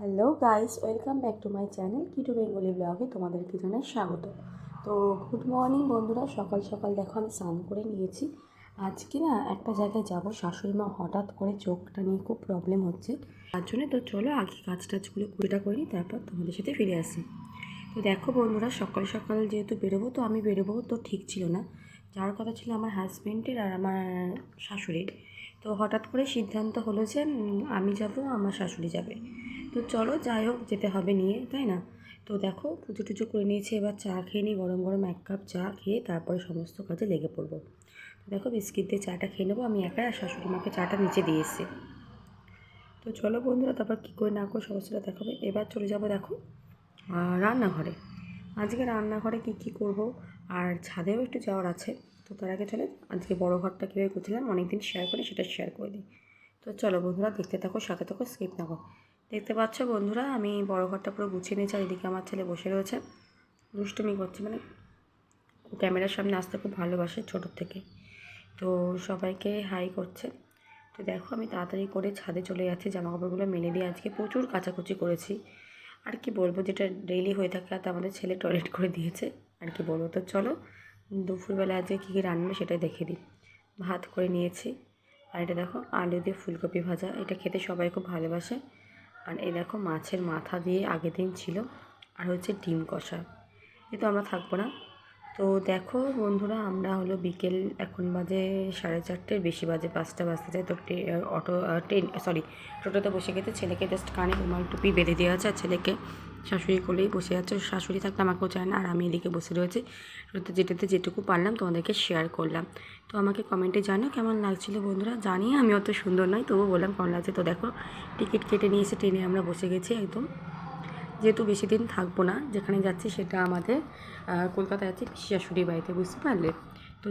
Hello guys, welcome back to my channel Kitu Bengali ব্লগে তোমাদেরকে জানাই স্বাগত। তো গুড মর্নিং বন্ধুরা, সকাল সকাল দেখো আমি স্নান করে নিয়েছি। আজকে না একটা জায়গায় যাব, শাশুড়ি মা হঠাৎ করে চোখটা নিয়ে খুব প্রবলেম হচ্ছে। তার জন্য তো চলো আগে কাজ টাজগুলো কুড়িটা করে নিই, তারপর তোমাদের সাথে ফিরে আসি। তো দেখো বন্ধুরা, সকাল সকাল যেহেতু বেরোবো, তো আমি বেরোবো তো ঠিক ছিল না। যার কথা ছিল আমার হাজব্যান্ডের আর আমার শাশুড়ির। তো হঠাৎ করে সিদ্ধান্ত হলো যে আমি যাব, আমার শাশুড়ি যাবে। তো চলো যাই হোক যেতে হবে নিয়ে তাই না? তো দেখো পুজো টুজো করে নিয়েছি এবার চা খেয়ে নিই গরম গরম এক কাপ চা খেয়ে তারপরে সমস্ত কাজে লেগে পড়ব। দেখো বিস্কিট দিয়ে চাটা খেয়ে নেব আমি একাই আর শাশুড়ি মাকে চাটা নিচে দিয়ে এসেছি। তো চলো বন্ধুরা তারপর কী করে না করে সমস্যাটা দেখাবে। এবার চলে যাব দেখো আহ, রান্নাঘরে। আজকে রান্নাঘরে কী কী করব আর ছাদেও একটু যাওয়ার আছে। তো তার আগে চলে আজকে বড় ঘরটা কীভাবে করছিলাম অনেকদিন শেয়ার করি সেটা শেয়ার করে দিই। তো চলো বন্ধুরা দেখতে থাকো সাথে থাকো স্কিপ না করো। দেখতে পাচ্ছ বন্ধুরা, আমি বড় ঘরটা পুরো গুছিয়ে নিয়েছি আর এদিকে আমার ছেলে বসে রয়েছে। দুষ্টুমি করছে মানে ও ক্যামেরার সামনে আসতে খুব ভালোবাসে ছোটোর থেকে। তো সবাইকে হাই করছে। তো দেখো, আমি তাড়াতাড়ি করে ছাদে চলে যাচ্ছি জামা কাপড়গুলো মেলে দিয়ে। আজকে প্রচুর কাচাকুচি করেছি। আর কি বলব, যেটা ডেইলি হয়ে থাকে আর আমাদের ছেলে টয়লেট করে দিয়েছে। আর কি বলব, তো চলো, দুপুরবেলা আজকে কী কী রান্না সেটাই দেখে দিই। ভাত করে নিয়েছি। আর এটা দেখো, আলু দিয়ে ফুলকপি ভাজা। এটা খেতে সবাই খুব ভালোবাসে। আর এই দেখো মাছের মাথা দিয়ে আগের দিন ছিল, আর হচ্ছে ডিম কষা। এ তো আমরা থাকব না। তো দেখো বন্ধুরা, আমরা হলো বিকেল এখন বাজে সাড়ে চারটের বেশি বাজে পাঁচটা বাজতে যায়। তো অটো ট্রেন সরি টোটোতে বসে গেছে। ছেলেকে জাস্ট কানে রুমাল টুপি বেঁধে দেওয়া আছে ছেলেকে শাশুড়ি কোলেই বসে আছে, শাশুড়ি থাকলে আমাকেও চায় না, আর আমি এদিকে বসে রয়েছি। যেটাতে যেটুকু পারলাম তোমাদেরকে শেয়ার করলাম। তো আমাকে কমেন্টে জানো কেমন লাগছিল বন্ধুরা? জানি আমি অত সুন্দর নয়, তবুও বললাম কেমন লাগছে। তো দেখো টিকিট কেটে নিয়ে এসে ট্রেনে আমরা বসে গেছি একদম। যেহেতু বেশি দিন থাকব না, যেখানে যাচ্ছি সেটা আমাদের কলকাতা যাচ্ছি শাশুড়ি বাড়িতে, বুঝতে পারলে? তো